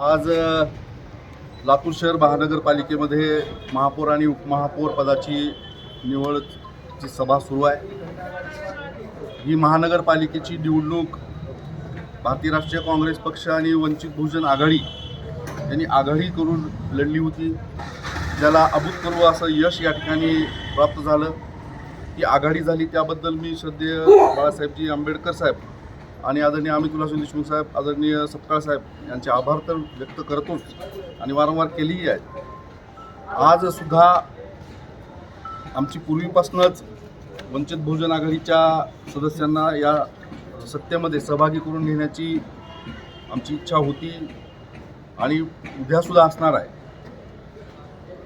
आज लातूर शहर महानगरपालिकेमध्ये महापौर आणि उपमहापौर पदाची निवडची सभा सुरू आहे. ही महानगरपालिकेची निवडणूक भारतीय राष्ट्रीय काँग्रेस पक्ष आणि वंचित बहुजन आघाडी यांनी आघाडी करून लढली होती. ज्याला अभूतपूर्व असं यश या ठिकाणी प्राप्त झालं. ही आघाडी झाली त्याबद्दल मी श्रद्धेय बाळासाहेबजी आंबेडकर साहेब आणि आदरणीय अमित उल्हास देशमुख साहेब आदरणीय सपकाळ साहेब यांचे आभार तर व्यक्त करतोच आणि वारंवार केलेही आहेत. आज सुद्धा आमची पूर्वीपासूनच वंचित बहुजन आघाडीच्या सदस्यांना या सत्तेमध्ये सहभागी करून घेण्याची आमची इच्छा होती आणि उद्यासुद्धा असणार आहे.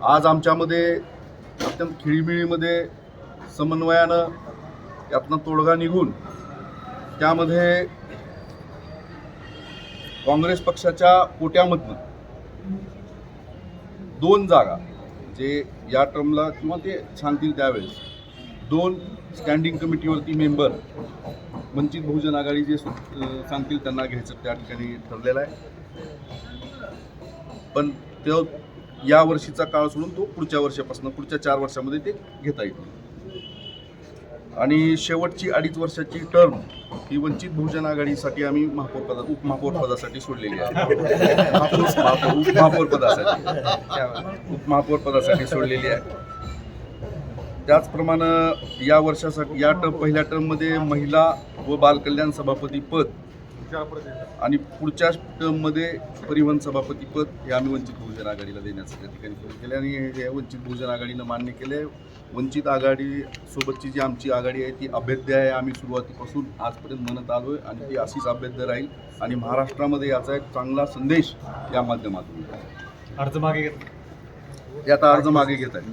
आज आमच्यामध्ये अत्यंत खिळीबिळीमध्ये समन्वयानं यातनं तोडगा निघून त्यामध्ये काँग्रेस पक्षाच्या कोट्यामधनं दोन जागा जे या टर्मला किंवा ते सांगतील त्यावेळेस दोन स्टँडिंग कमिटीवरती मेंबर वंचित बहुजन आघाडी जे सु- सांगतील त्यांना घ्यायचं त्या ठिकाणी ठरलेलं आहे. पण तो या वर्षीचा काळ सोडून तो पुढच्या वर्षापासून पुढच्या चार वर्षामध्ये ते घेता येईल आणि शेवटची अडीच वर्षाची टर्म ही वंचित बहुजन आघाडीसाठी आम्ही महापौर पदा उपमहापौर पदासाठी सोडलेली आहे. महापौर महापौर- उपमहापौर पदासाठी. उपमहापौर पदासाठी सोडलेली आहे. त्याचप्रमाणे या वर्षासाठी या टर्म पहिल्या टर्ममध्ये महिला व बालकल्याण सभापती पद आणि पुढच्या टर्ममध्ये परिवहन सभापती पद हे आम्ही वंचित बहुजन आघाडीला देण्याचं त्या ठिकाणी करून केले आणि हे वंचित बहुजन आघाडीनं मान्य केले वंचित आघाडी सोबतची जी आमची आघाडी आहे ती अभेद्य आहे. आम्ही सुरुवातीपासून आजपर्यंत म्हणत आलो आहे आणि ती अशीच अभेद्य राहील आणि महाराष्ट्रामध्ये याचा एक चांगला संदेश या माध्यमातून. अर्ज मागे घेत ते आता अर्ज मागे घेत आहे